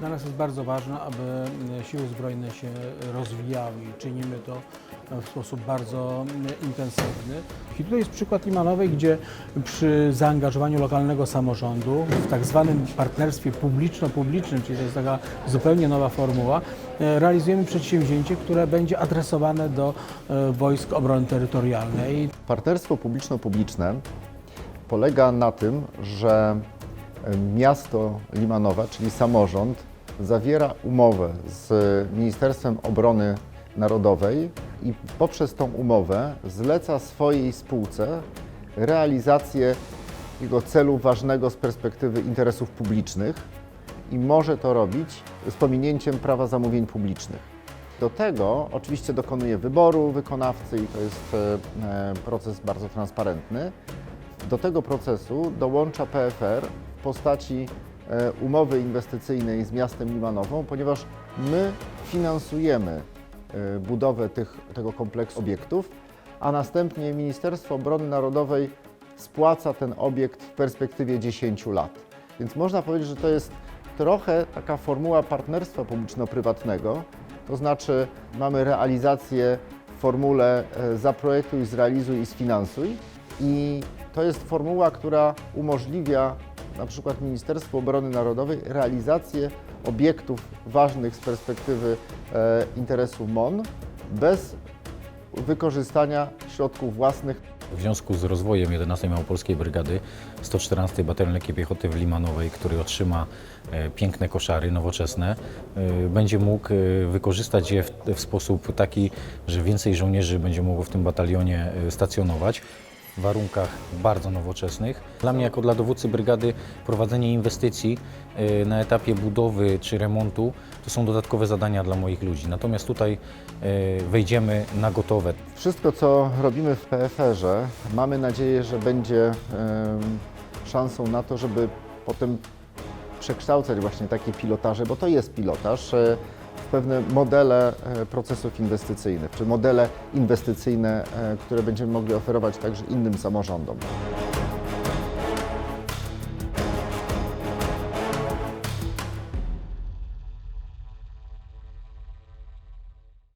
Dla nas jest bardzo ważne, aby e, siły zbrojne się rozwijały i czynimy to w sposób bardzo e, intensywny. I tutaj jest przykład Limanowej, gdzie przy zaangażowaniu lokalnego samorządu w tak zwanym partnerstwie publiczno-publicznym, czyli to jest taka zupełnie nowa formuła, e, realizujemy przedsięwzięcie, które będzie adresowane do e, wojsk obrony terytorialnej. Partnerstwo publiczno-publiczne polega na tym, że e, miasto Limanowa, czyli samorząd, zawiera umowę z Ministerstwem Obrony Narodowej i poprzez tą umowę zleca swojej spółce realizację jego celu ważnego z perspektywy interesów publicznych i może to robić z pominięciem prawa zamówień publicznych. Do tego oczywiście dokonuje wyboru wykonawcy i to jest e, e, proces bardzo transparentny. Do tego procesu dołącza PFR w postaci e, umowy inwestycyjnej z miastem Limanową, ponieważ my finansujemy e, budowę tych, tego kompleksu obiektów, a następnie Ministerstwo Obrony Narodowej spłaca ten obiekt w perspektywie 10 lat. Więc można powiedzieć, że to jest trochę taka formuła partnerstwa publiczno-prywatnego, to znaczy mamy realizację w formule e, zaprojektuj, zrealizuj i sfinansuj i to jest formuła, która umożliwia na przykład Ministerstwu Obrony Narodowej realizację obiektów ważnych z perspektywy e, interesu MON bez wykorzystania środków własnych. W związku z rozwojem 11 Małopolskiej Brygady 114 Batalion Lekkiej Piechoty w Limanowej, który otrzyma e, piękne koszary nowoczesne, e, będzie mógł e, wykorzystać je w, w sposób taki, że więcej żołnierzy będzie mogło w tym batalionie stacjonować warunkach bardzo nowoczesnych. Dla mnie, jako dla dowódcy brygady, prowadzenie inwestycji e, na etapie budowy czy remontu to są dodatkowe zadania dla moich ludzi. Natomiast tutaj e, wejdziemy na gotowe. Wszystko, co robimy w PFR-ze, mamy nadzieję, że będzie szansą na to, żeby potem przekształcać właśnie takie pilotaże, bo to jest pilotaż, e, pewne modele e, procesów inwestycyjnych, czy modele inwestycyjne, e, które będziemy mogli oferować także innym samorządom.